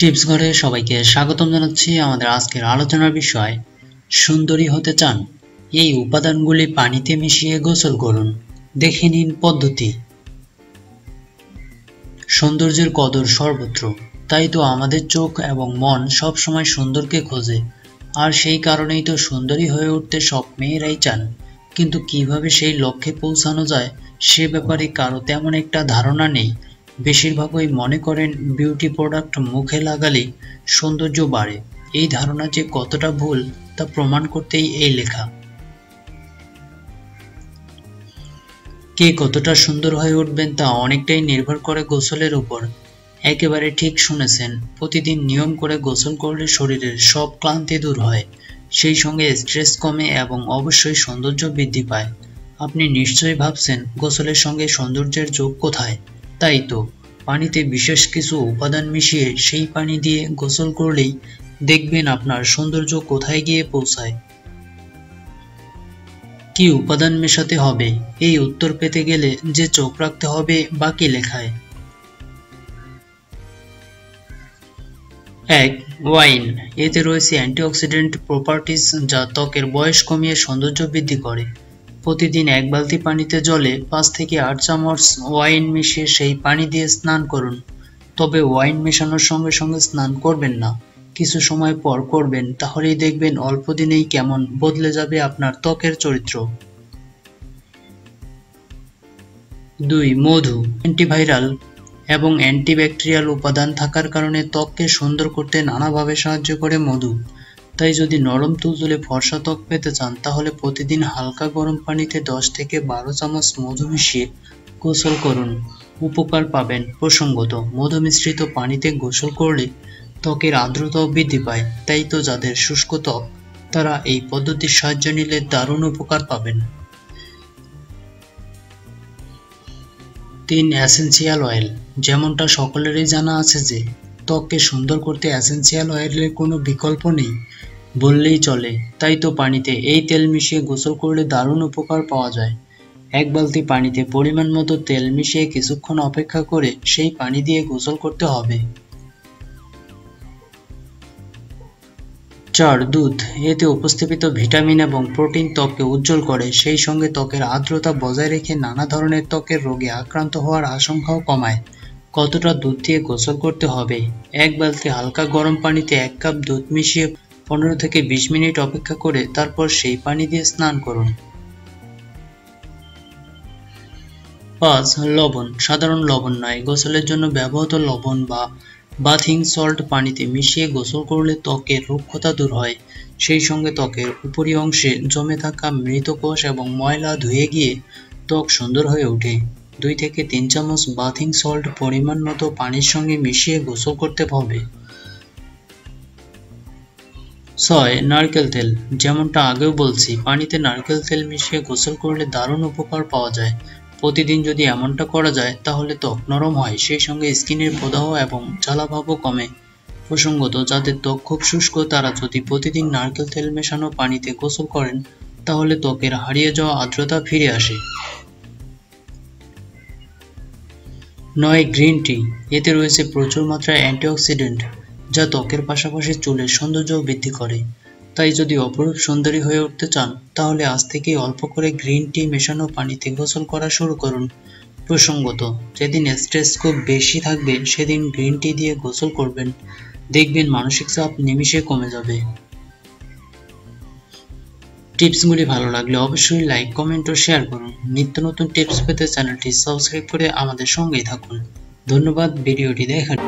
Tips ঘরে সবাইকে স্বাগতম জানাচ্ছি আমাদের আজকের আলোচনার বিষয়, সুন্দরী হতে চান। এই উপাদানগুলি পানিতে মিশিয়ে গোসল করুন। দেখে নিন পদ্ধতি। সৌন্দর্যের কদর সর্বত্র। তাই তো আমাদের চোখ এবং মন সব সময় সুন্দরকে খোঁজে। আর সেই কারণেই তো সুন্দরী হয়ে উঠতে সব মেয়েরাই চান। কিন্তু কীভাবে সেই লক্ষ্যে পৌঁছানো যায়, সে ব্যাপারে কারও তেমন একটা ধারণা নেই। বেশিরভাগই মনে করেন বিউটি প্রোডাক্ট মুখে লাগালেই সৌন্দর্য বাড়ে। এই ধারণা যে কতটা ভুল, তা প্রমাণ করতেই এই লেখা। কে কতটা সুন্দর হয়ে উঠবেন তা অনেকটাই নির্ভর করে গোসলের উপর। একেবারে ঠিক শুনেছেন, প্রতিদিন নিয়ম করে গোসল করলে শরীরের সব ক্লান্তি দূর হয়, সেই সঙ্গে স্ট্রেস কমে এবং অবশ্যই সৌন্দর্য বৃদ্ধি পায়। আপনি নিশ্চয়ই ভাবছেন, গোসলের সঙ্গে সৌন্দর্যের যোগ কোথায়? তাই তো। পানিতে বিশেষ কিছু উপাদান মিশিয়ে সেই পানি দিয়ে গোসল করলেই দেখবেন আপনার সৌন্দর্য কোথায় গিয়ে পৌঁছায়। কি উপাদান মেশাতে হবে, এই উত্তর পেতে গেলে যে চোখ রাখতে হবে বাকি লেখায়? এক, ওয়াইন। এতে রয়েছে অ্যান্টিঅক্সিডেন্ট প্রপার্টিজ যা ত্বকের বয়স কমিয়ে সৌন্দর্য বৃদ্ধি করে। প্রতিদিন এক বালতি পানিতে জলে পাঁচ থেকে আট চামচ ওয়াইন মিশিয়ে সেই পানি দিয়ে স্নান করুন। তবে ওয়াইন মেশানোর সঙ্গে সঙ্গে স্নান করবেন না। কিছু সময় পর করবেন, তাহলেই দেখবেন অল্প দিনেই কেমন বদলে যাবে আপনার ত্বকের চরিত্র। দুই, মধু, অ্যান্টিভাইরাল এবং অ্যান্টিব্যাকটেরিয়াল উপাদান থাকার কারণে ত্বককে সুন্দর করতে নানাভাবে সাহায্য করে মধু। তাই যদি নরম তুলতুলে ফর্সা ত্বক পেতে চান, তাহলে প্রতিদিন হালকা গরম পানিতে দশ থেকে বারো চামচ মধু মিশিয়ে গোসল করুন। উপকার পাবেন প্রসঙ্গত, মধু মিশ্রিত পানিতে গোসল করলে ত্বকের আর্দ্রতাও বৃদ্ধি পায়। তাই তো যাদের শুষ্ক ত্বক, তারা এই পদ্ধতির সাহায্য নিলে দারুণ উপকার পাবেন। তিন অ্যাসেন্সিয়াল অয়েল। যেমনটা সকলেরই জানা আছে যে, ত্বককে সুন্দর করতে অ্যাসেন্সিয়াল অয়েলের কোনো বিকল্প নেই। বললেই চলে, তাই তো পানিতে এই তেল মিশিয়ে গোসল করলে দারুণ উপকার পাওয়া যায়। এক বালতি পানিতে পরিমাণ মতো তেল মিশিয়ে কিছুক্ষণ অপেক্ষা করে সেই পানি দিয়ে গোসল করতে হবে। চার, দুধ। এতে উপস্থাপিত ভিটামিন এবং প্রোটিন ত্বককে উজ্জ্বল করে। সেই সঙ্গে ত্বকের আর্দ্রতা বজায় রেখে নানা ধরনের ত্বকের রোগে আক্রান্ত হওয়ার আশঙ্কাও কমায়। কতটা দুধ দিয়ে গোসল করতে হবে? এক বালতি হালকা গরম পানিতে এক কাপ দুধ মিশিয়ে পনেরো থেকে বিশ মিনিট অপেক্ষা করে তারপর সেই পানি দিয়ে স্নান করুন। পাঁচ, লবণ, সাধারণ লবণ নয়। গোসলের জন্য ব্যবহৃত লবণ বা বাথিং সল্ট পানিতে মিশিয়ে গোসল করলে ত্বকের রুক্ষতা দূর হয়। সেই সঙ্গে ত্বকের উপরি অংশে জমে থাকা মৃত কোষ এবং ময়লা ধুয়ে গিয়ে ত্বক সুন্দর হয়ে ওঠে। দুই থেকে তিন চামচ বাথিং সল্ট পরিমাণ মতো পানির সঙ্গে মিশিয়ে গোসল করতে হবে। ছয়, নারকেল তেল। যেমনটা আগেও বলছি, পানিতে নারকেল তেল মিশিয়ে গোসল করলে দারুণ উপকার পাওয়া যায়। প্রতিদিন যদি এমনটা করা যায়, তাহলে ত্বক নরম হয়, সেই সঙ্গে স্কিনের প্রদাহ এবং জ্বালাভাবও কমে। প্রসঙ্গত, যাদের ত্বক খুব শুষ্ক, তারা যদি প্রতিদিন নারকেল তেল মেশানো পানিতে গোসল করেন, তাহলে ত্বকের হারিয়ে যাওয়া আর্দ্রতা ফিরে আসে। নয়, গ্রিন টি। এতে রয়েছে প্রচুর মাত্রায় অ্যান্টিঅক্সিডেন্ট। যা ত্বকের পাশাপাশি চুলের সৌন্দর্যও বৃদ্ধি করে। তাই যদি অপরূপ সুন্দরী হয়ে উঠতে চান, তাহলে আজ থেকেই অল্প করে গ্রিন টি মেশানো পানিতে গোসল করা শুরু করুন। প্রসঙ্গত, যেদিন স্ট্রেস খুব বেশি থাকবে সেদিন গ্রিন টি দিয়ে গোসল করবেন। দেখবেন মানসিক চাপ নিমিশে কমে যাবে। টিপসগুলি ভালো লাগলে অবশ্যই লাইক, কমেন্ট ও শেয়ার করুন। নিত্য নতুন টিপস পেতে চ্যানেলটি সাবস্ক্রাইব করে আমাদের সঙ্গেই থাকুন। ধন্যবাদ, ভিডিওটি দেখার